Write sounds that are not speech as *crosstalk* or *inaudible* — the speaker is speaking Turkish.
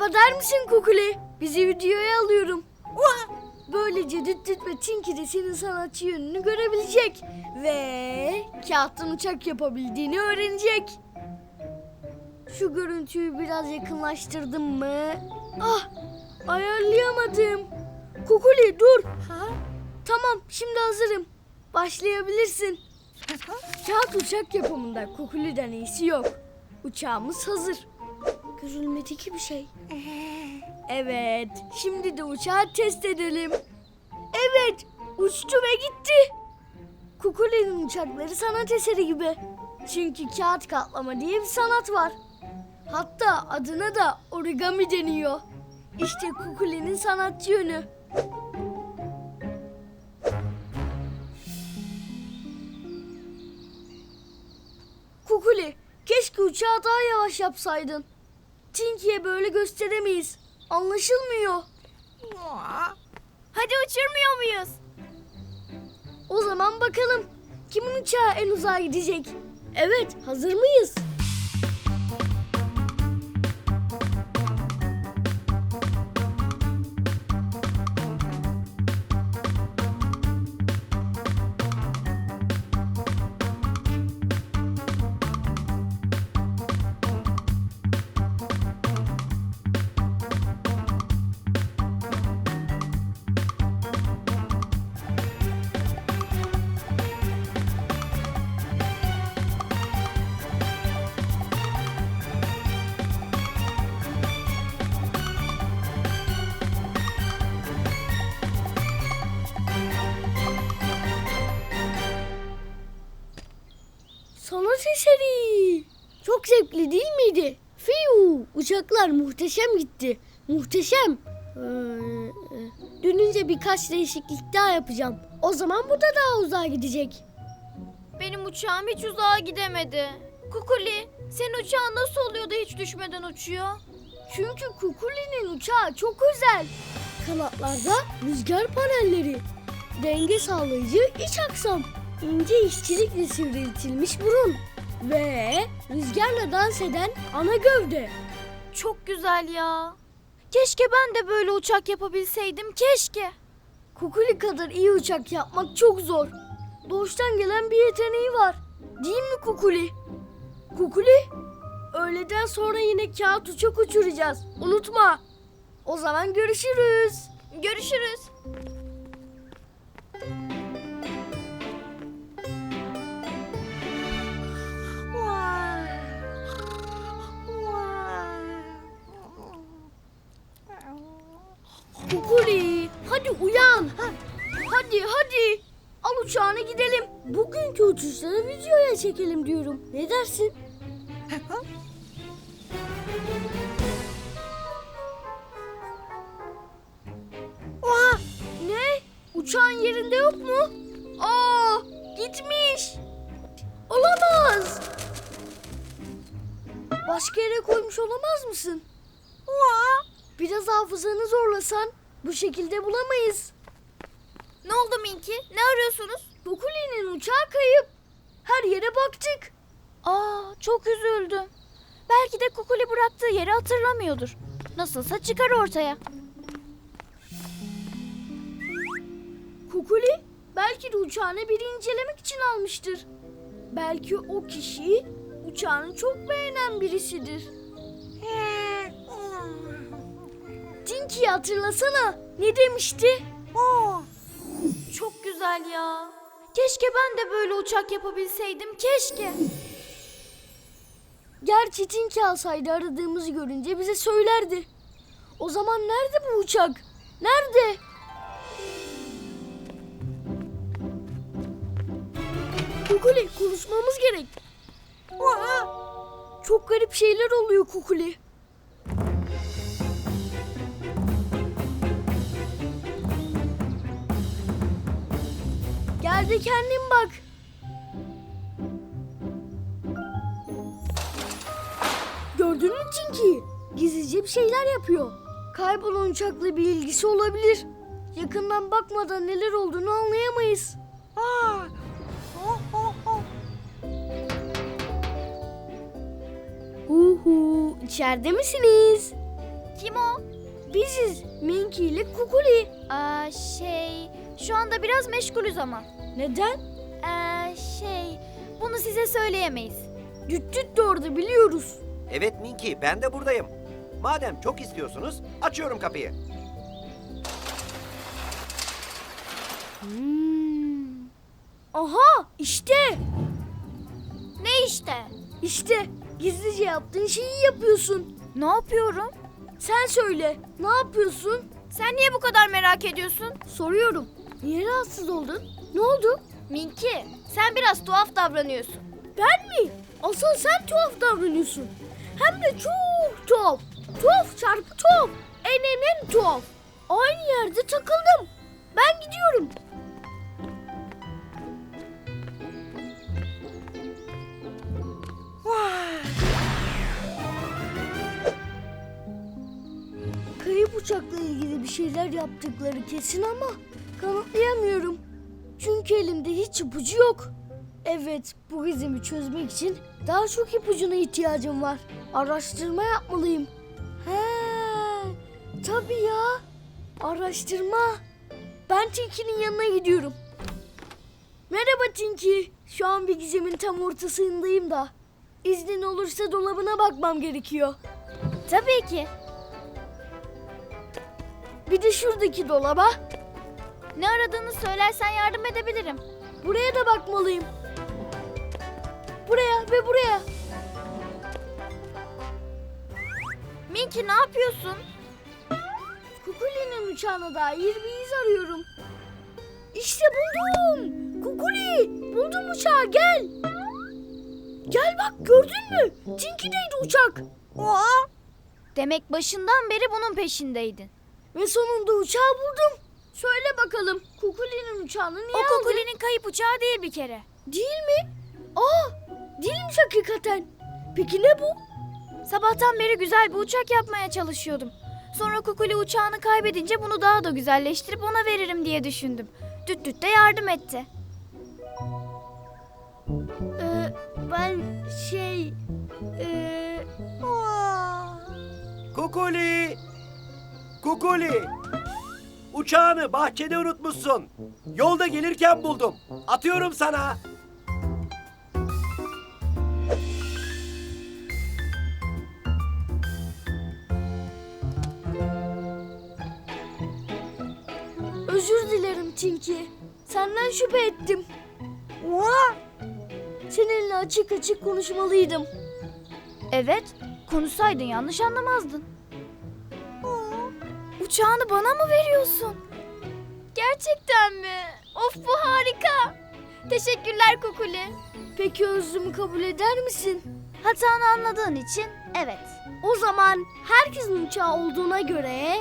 Çeker misin Kukuli? Bizi videoya alıyorum. Böylece Düt Düt ve Tinky de senin sanatçı yönünü görebilecek. Ve kağıttan uçak yapabildiğini öğrenecek. Şu görüntüyü biraz yakınlaştırdım mı? Ah ayarlayamadım. Kukuli dur. Tamam şimdi hazırım. Başlayabilirsin. Kağıt uçak yapımında Kukuli'den iyisi yok. Uçağımız hazır. Görülmedeki bir şey. *laughs* Evet, şimdi de uçağı test edelim. Evet, uçtu ve gitti. Kukuli'nin uçakları sanat eseri gibi. Çünkü kağıt katlama diye bir sanat var. Hatta adına da origami deniyor. İşte Kukuli'nin sanatçı yönü. Kukuli, keşke uçağı daha yavaş yapsaydın. Tinky'ye böyle gösteremeyiz. Anlaşılmıyor. Hadi uçurmuyor muyuz? O zaman bakalım kimin uçağı en uzağa gidecek? Evet, hazır mıyız? Sanat eseri. Çok zevkli değil miydi? Fiu, uçaklar muhteşem gitti. Muhteşem. Ee, dönünce birkaç değişiklik daha yapacağım. O zaman bu da daha uzağa gidecek. Benim uçağım hiç uzağa gidemedi. Kukuli, senin uçağın nasıl oluyor da hiç düşmeden uçuyor? Çünkü Kukuli'nin uçağı çok özel. Kanatlarda rüzgar panelleri, denge sağlayıcı iç aksam, ince işçilikle sivriltilmiş burun ve rüzgarla dans eden ana gövde. Çok güzel ya. Keşke ben de böyle uçak yapabilseydim, keşke. Kukuli kadar iyi uçak yapmak çok zor. Doğuştan gelen bir yeteneği var. Değil mi Kukuli? Kukuli? Öğleden sonra yine kağıt uçak uçuracağız. Unutma. O zaman görüşürüz. Görüşürüz. Kukuli, hadi uyan. Hadi hadi. Al uçağına gidelim. Bugünkü uçuşları videoya çekelim diyorum. Ne dersin? Oha! Ne? Uçağın yerinde yok mu? Aa, gitmiş. Olamaz. Başka yere koymuş olamaz mısın? Biraz hafızanı zorlasan bu şekilde bulamayız. Ne oldu Minki? Ne arıyorsunuz? Kukuli'nin uçağı kayıp. Her yere baktık. Aa, çok üzüldüm. Belki de Kukuli bıraktığı yeri hatırlamıyordur. Nasılsa çıkar ortaya. Kukuli belki de uçağını biri incelemek için almıştır. Belki o kişi uçağını çok beğenen birisidir. Tinky'yi hatırlasana. Ne demişti? Çok güzel ya. Keşke ben de böyle uçak yapabilseydim, keşke. Gerçi Tinky alsaydı aradığımızı görünce bize söylerdi. O zaman nerede bu uçak? Nerede? Kukuli konuşmamız gerek. Çok garip şeyler oluyor Kukuli. De kendin bak. Gördün mü Tinky? Gizlice bir şeyler yapıyor. Kaybolan uçakla bir ilgisi olabilir. Yakından bakmadan neler olduğunu anlayamayız. Hu hu, içeride misiniz? Kim o? Biziz Minky ile Kukuli. Aa, şey, şu anda biraz meşgulüz ama. Neden? Ee, şey, bunu size söyleyemeyiz. Düt düt de orada biliyoruz. Evet Minky, ben de buradayım. Madem çok istiyorsunuz, açıyorum kapıyı. Hmm. Aha işte. Ne işte? İşte gizlice yaptığın şeyi yapıyorsun. Ne yapıyorum? Sen söyle ne yapıyorsun? Sen niye bu kadar merak ediyorsun? Soruyorum. Niye rahatsız oldun? Ne oldu? Minki, sen biraz tuhaf davranıyorsun. Ben mi? Asıl sen tuhaf davranıyorsun. Hem de çok tuhaf. Tuhaf çarpı tuhaf. En en en tuhaf. Aynı yerde takıldım. Ben gidiyorum. Kayıp uçakla ilgili bir şeyler yaptıkları kesin ama kanıtlayamıyorum. Çünkü elimde hiç ipucu yok. Evet, bu gizemi çözmek için daha çok ipucuna ihtiyacım var. Araştırma yapmalıyım. He, tabii ya. Araştırma. Ben Tinky'nin yanına gidiyorum. Merhaba Tinky. Şu an bir gizemin tam ortasındayım da. İznin olursa dolabına bakmam gerekiyor. Tabii ki. Bir de şuradaki dolaba. Ne aradığını söylersen yardım edebilirim. Buraya da bakmalıyım. Buraya ve buraya. Minki ne yapıyorsun? Kukuli'nin uçağına dair bir iz arıyorum. İşte buldum. Kukuli, buldum uçağı gel. Gel bak gördün mü? Tinky'deydi uçak. Demek başından beri bunun peşindeydin. Ve sonunda uçağı buldum. Söyle bakalım Kukuli'nin uçağını niye O aldın? Kukuli'nin kayıp uçağı değil bir kere. Değil mi? Aa, değilmiş hakikaten. Peki ne bu? Sabahtan beri güzel bir uçak yapmaya çalışıyordum. Sonra Kukuli uçağını kaybedince bunu daha da güzelleştirip ona veririm diye düşündüm. Düt düt de yardım etti. Ee, ben şey... Ee... Kukuli! Kukuli! Uçağını bahçede unutmuşsun. Yolda gelirken buldum. Atıyorum sana. Özür dilerim Tinky. Senden şüphe ettim. Seninle açık açık konuşmalıydım. Evet, konuşsaydın yanlış anlamazdın. Uçağını bana mı veriyorsun? Gerçekten mi? Of bu harika. Teşekkürler Kukuli. Peki özrümü kabul eder misin? Hatanı anladığın için evet. O zaman herkesin uçağı olduğuna göre...